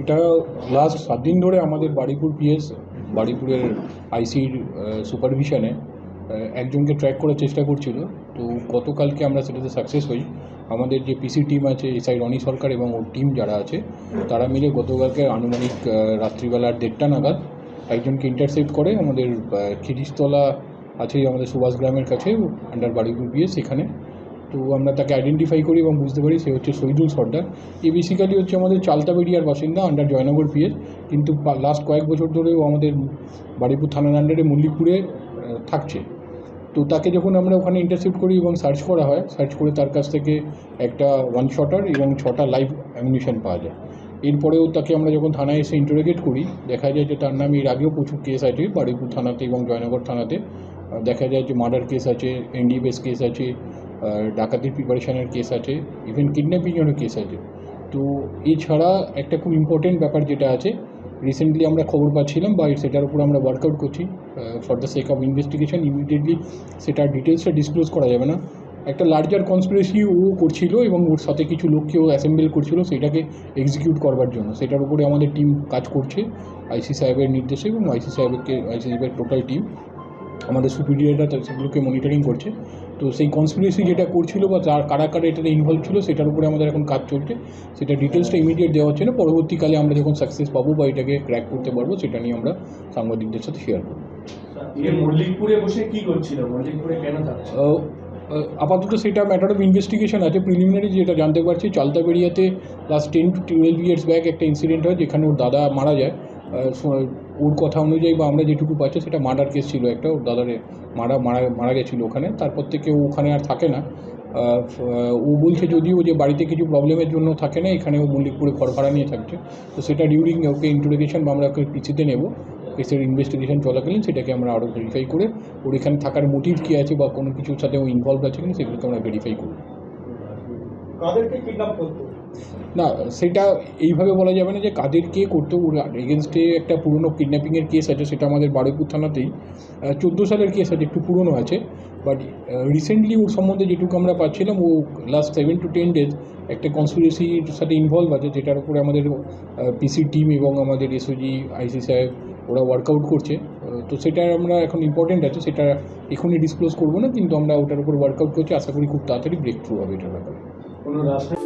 এটা লাস্ট সাত দিন ধরে আমাদের বাড়িপুর পিএস বাড়িপুরের আইসির সুপারভিশনে একজনকে ট্র্যাক করার চেষ্টা করছিল। তো গতকালকে আমরা সেটাতে সাকসেস হই। আমাদের যে পিসি টিম আছে এসআই রনি সরকার এবং ওর টিম যারা আছে তারা মিলে গতকালকে আনুমানিক আহ, রাত্রিবেলার দেড়টা নাগাদ একজনকে ইন্টারসেপ্ট করে আমাদের খিরিশতলা আছে আমাদের সুভাষ গ্রামের কাছে আন্ডার বাড়িপুর পিএস সেখানে তো আমরা তাকে আইডেন্টিফাই করি এবং বুঝতে পারি সে হচ্ছে শহীদুল সর্দার। এ বেসিক্যালি হচ্ছে আমাদের চালতাবেড়িয়ার বাসিন্দা আন্ডার জয়নগর পিএস কিন্তু লাস্ট কয়েক বছর ধরেও আমাদের বাড়িপুর থানার আন্ডারে মল্লিকপুরে থাকছে। তো তাকে যখন আমরা ওখানে ইন্টারসেপ্ট করি এবং সার্চ করা হয় সার্চ করে তার কাছ থেকে একটা ওয়ান শটার এবং ছটা লাইভ অ্যামিউনিশন পাওয়া যায়। এরপরেও তাকে আমরা যখন থানায় এসে ইন্টারোগেট করি, দেখা যায় যে তার নামে এর আগেও প্রচুর কেস আছে বারুইপুর থানাতে এবং জয়নগর থানাতে। দেখা যায় যে মার্ডার কেস আছে এনডিএফএস কেস আছে ডাকাতির প্রিপারেশনের কেস আছে ইভেন কিডন্যাপিংয়েরও কেস আছে। তো এছাড়া একটা খুব ইম্পর্টেন্ট ব্যাপার যেটা আছে রিসেন্টলি আমরা খবর পাচ্ছিলাম বা সেটার উপর আমরা ওয়ার্কআউট করছি for the sake of investigation immediately সেটার ডিটেলসটা ডিসক্লোজ করা যাবে না। একটা লার্জার কনস্পিরেসি ও করছিল এবং ওর সাথে কিছু লোককে ও অ্যাসেম্বল করছিল সেটাকে এক্সিকিউট করবার জন্য। সেটার উপরে আমাদের টিম কাজ করছে আইসি সাহেবের নির্দেশে এবং আইসি সাহেবকে আইসি সাহেবের টোটাল টিম আমাদের সুপিরিয়ররা সেগুলোকে মনিটরিং করছে। তো সেই কনস্পিরেসি যেটা করছিল বা যার কারা কারা এটাতে ইনভলভ ছিল সেটার উপরে আমাদের এখন কাজ চলছে। সেটা ডিটেলসটা ইমিডিয়েট দেওয়া হচ্ছে না। পরবর্তীকালে আমরা যখন সাকসেস পাবো বা এটাকে ক্র্যাক করতে পারব সেটা নিয়ে আমরা সাংবাদিকদের সাথে শেয়ার করব। মল্লিকপুরে বসে কি করছিল? মল্লিকপুরে কেন আপাতত সেটা ম্যাটার অফ ইনভেস্টিগেশন আছে। প্রিলিমিনারি যেটা জানতে পারছি চালতাবেড়িয়াতে last ten to twelve years back একটা ইনসিডেন্ট হয় যেখানে ওর দাদা মারা যায়। ওর কথা অনুযায়ী বা আমরা যেটুকু পাচ্ছি সেটা মার্ডার কেস ছিল একটা, ওর দাদারে মারা মারা মারা গেছিল ওখানে। তারপর থেকে ও ওখানে আর থাকে না। ও বলছে যদিও যে বাড়িতে কিছু প্রবলেমের জন্য থাকে না, এখানে ও মল্লিকপুরে ঘর ভাড়া নিয়ে থাকছে। তো সেটা ডিউরিং ওকে ইন্টারোগেশন বা আমরা ওকে পিছিতে নেব। কেসের ইনভেস্টিগেশন চলাকালীন সেটাকে আমরা আরও ভেরিফাই করে, ওর এখানে থাকার মোটিভ কী আছে বা কোনো কিছুর সাথে ও ইনভলভ আছে কিনা সেগুলোকে আমরা ভেরিফাই কাদেরকে কিডন্যাপ করতো? না, সেটা এইভাবে বলা যাবে না যে কাদের কে করতো এগেনস্টে একটা পুরনো কিডন্যাপিংয়ের কেস আছে, সেটা আমাদের বারুইপুর থানাতেই। চোদ্দ সালের কেস আছে, একটু পুরনো আছে বাট রিসেন্টলি ওর সম্বন্ধে যেটুকু আমরা পাচ্ছিলাম, ও last seven to ten days একটা কনস্পিরেসির সাথে ইনভলভ আছে, যেটার উপরে আমাদের পিসি টিম এবং আমাদের এসওজি আইসি সাহেব ওরা ওয়ার্কআউট করছে। তো সেটা আমরা এখন ইম্পর্টেন্ট আছে, সেটা এখনই ডিসক্লোজ করব না, কিন্তু আমরা ওটার উপর ওয়ার্কআউট করছি। আশা করি খুব তাড়াতাড়ি ব্রেক থ্রু হবে এটার ব্যাপারে। কোনো রাস্তায়